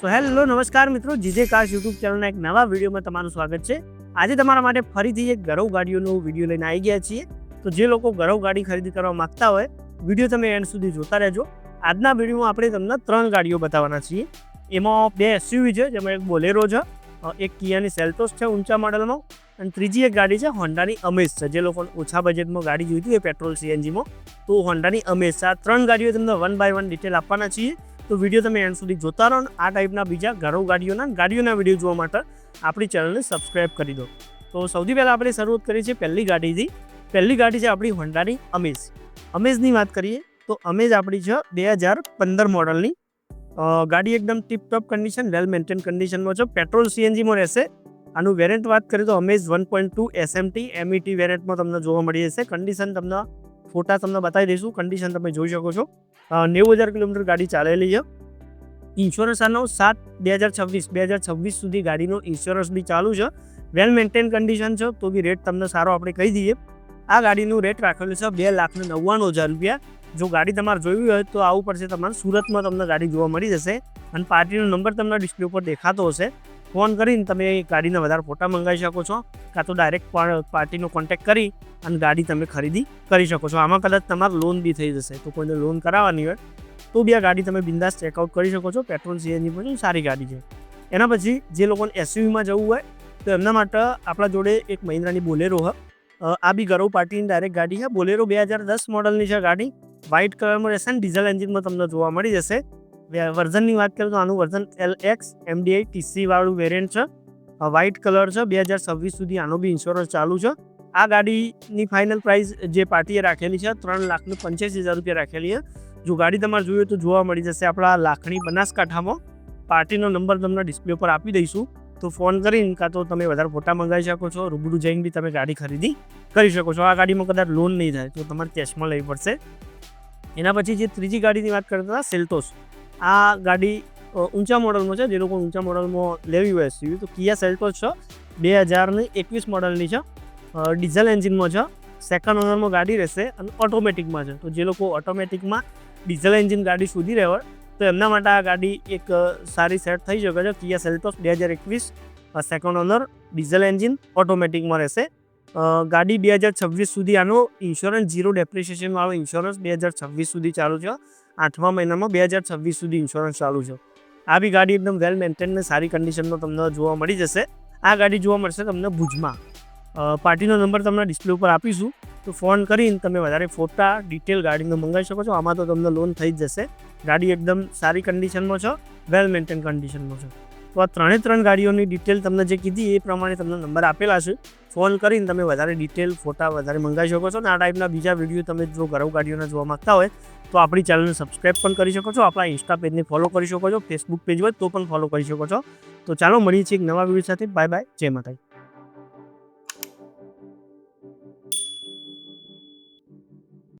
So hello નમસ્કાર મિત્રો. GJ cars YouTube ચેનલના એક નવા વિડીયોમાં તમારું સ્વાગત છે. આજે તમારા માટે ફરીથી એક ગરવ ગાડીઓનો વીડિયો લઈને આવી ગયા છીએ. તો જે લોકો ગરવ ગાડી ખરીદી કરવા માગતા હોય, વીડિયો તમે એન્ડ સુધી જોતા રહેજો. આજના વિડીયોમાં આપણે તમને ત્રણ ગાડીઓ બતાવવાના છીએ. એમાં બે એસયુવી છે, જેમાં એક બોલેરો છે એક કિયાની સેલ્ટોસ છે ઊંચા મોડલમાં, અને ત્રીજી એક ગાડી છે હોન્ડાની અમેઝ છે. જે લોકોને ઓછા બજેટમાં ગાડી જોઈતી હોય, પેટ્રોલ સીએનજીમાં તો હોન્ડાની અમેઝ આ ત્રણ ગાડીઓ તમને વન બાય વન ડિટેલ આપવાના છીએ. તો વીડિયો તમે એન્ડ સુધી જોતા રહો આ ટાઈપના બીજા ઘરો ગાડીઓના ગાડીઓના વીડિયો જોવા માટે આપણી ચેનલને સબસ્ક્રાઇબ કરી દો. તો સૌથી પહેલાં આપણે શરૂઆત કરી છે પહેલી ગાડીથી પહેલી ગાડી છે આપણી હોન્ડાની અમેઝ અમેઝની વાત કરીએ તો અમેઝ આપણી છે બે હજાર પંદર મોડલની. ગાડી એકદમ tip top condition well maintain કન્ડિશનમાં છે. પેટ્રોલ સીએનજીમાં રહેશે. આનું વેરિયન્ટ વાત કરીએ તો Amaze one point two SMT MET વેરિયન્ટમાં તમને જોવા મળી જશે. કન્ડિશન તમને ફોટા તમને બતાવી દઈશું કન્ડિશન તમે જોઈ શકો છો. નેવું હજાર કિલોમીટર ગાડી ચાલેલી છે. ઇન્સ્યોરન્સ આનો સાત, બે હજાર છવ્વીસ, બે હજાર છવ્વીસ સુધી ગાડીનો ઇન્સ્યોરન્સ બી ચાલુ છે. વેલ મેન્ટેન કન્ડિશન છે, તો બી રેટ તમને સારો આપણે કહી દઈએ. આ ગાડીનું રેટ રાખેલું છે બે લાખ નવ્વાણું હજાર રૂપિયા. જો ગાડી તમારે જોઈવી હોય તો આવું પડશે તમારે સુરતમાં તમને ગાડી જોવા મળી જશે. અને પાર્ટીનો નંબર તમને ડિસ્પ્લે ઉપર દેખાતો હશે. ફોન કરીને તમે ગાડીના વધારે ફોટા મંગાવી શકો છો, કાં તો ડાયરેક્ટ પાર્ટીનો કોન્ટેક્ટ કરી અને ગાડી તમે ખરીદી કરી શકો છો. આમાં કદાચ તમારે લોન બી થઈ જશે. તો કોઈને લોન કરાવવાની હોય, તો બી આ ગાડી તમે બિંદાસ ચેકઆઉટ કરી શકો છો. પેટ્રોલ સીએનજી પણ સારી ગાડી છે. એના પછી જે લોકોને એસયુવીમાં જવું હોય, તો એમના માટે આપણા જોડે એક મહિન્દ્રાની બોલેરો હ. આ બી ગરવ પાર્ટીની ડાયરેક્ટ ગાડી છે. બોલેરો બે હજાર દસ મોડલની છે ગાડી. વ્હાઇટ કલરમાં રહેશે અને ડીઝલ એન્જિનમાં તમને જોવા મળી જશે. વર્ઝનની વાત કરીએ તો આનું version L X MDI TC વાળું વેરિયન્ટ છે. વ્હાઇટ કલર છે. બે હજાર છવ્વીસ સુધી આનો બી ઇન્સ્યોરન્સ ચાલુ છે. આ ગાડીની ફાઇનલ પ્રાઇસ જે પાર્ટીએ રાખેલી છે, ત્રણ લાખને પંચ્યાસી હજાર રૂપિયા રાખેલી છે. જો ગાડી તમારે જોઈએ તો જોવા મળી જશે આપણા લાખણી બનાસકાંઠામાં. પાર્ટીનો નંબર તમને ડિસ્પ્લે પર આપી દઈશું. તો ફોન કરીને કાં તો તમે વધારે ફોટા મંગાવી શકો છો. રૂબરૂ જઈને બી તમે ગાડી ખરીદી કરી શકો છો. આ ગાડીમાં કદાચ લોન નહીં થાય તો તમારે કેશમાં લેવી પડશે. એના પછી જે ત્રીજી ગાડીની વાત કરતા હતા, સેલ્ટોસ. આ ગાડી ઊંચા મોડલમાં છે. જે લોકો ઊંચા મોડલમાં લેવી હોય એસયુવી તો કિયા સેલ્ટોસ છે. બે હજારની એકવીસ મોડલની છે. ડીઝલ એન્જિનમાં છે. સેકન્ડ ઓનરમાં ગાડી રહેશે અને ઓટોમેટિકમાં છે. તો જે લોકો ઓટોમેટિકમાં ડીઝલ એન્જિન ગાડી શોધી રહ્યા હોય, તો એમના માટે આ ગાડી એક સારી સેટ થઈ શકે છે. કિયા સેલ્ટોસ બે હજાર એકવીસ સેકન્ડ ઓનર ડીઝલ એન્જિન ઓટોમેટિકમાં રહેશે. ગાડી બે હજાર છવ્વીસ સુધી આનો ઇન્સ્યોરન્સ ઝીરો ડેપ્રિસિએશન વાળો ઇન્સ્યોરન્સ બે હજાર છવ્વીસ સુધી ચાલુ છે આઠમા મહિનામાં બે હજાર છવ્વીસ સુધી ઇન્સ્યોરન્સ ચાલુ છે આ બી ગાડી એકદમ વેલ મેન્ટેન ને સારી કન્ડિશનમાં તમને જોવા મળી જશે. આ ગાડી જોવા મળશે તમને ભુજમાં. પાર્ટીનો નંબર તમને ડિસ્પ્લે ઉપર આપીશું. તો ફોન કરીને તમે વધારે ફોટા ડિટેલ ગાડીનો મંગાવી શકો છો. આમાં તો તમને લોન થઈ જ જશે. ગાડી એકદમ સારી કન્ડિશનમાં છે વેલ મેન્ટેન કન્ડિશનમાં છે. તો આ ત્રણે ત્રણ ગાડીઓની ડિટેલ તમને જે કીધી એ પ્રમાણે તમને નંબર આપેલા છે. ફોન કરીને તમે વધારે ડિટેલ ફોટા વધારે મંગાવી શકો છો અને આ ટાઈપના બીજા વીડિયો તમે જો ગરવ ગાડીઓના જોવા માગતા હોય, તો આપણી ચેનલને સબસ્ક્રાઇબ પણ કરી શકો છો, આપણા ઇન્સ્ટા પેજને ફોલો કરી શકો છો ફેસબુક પેજ હોય તો પણ ફોલો કરી શકો છો. તો ચાલો મળીએ છીએ એક નવા વીડિયો સાથે. બાય બાય જય માતાજી.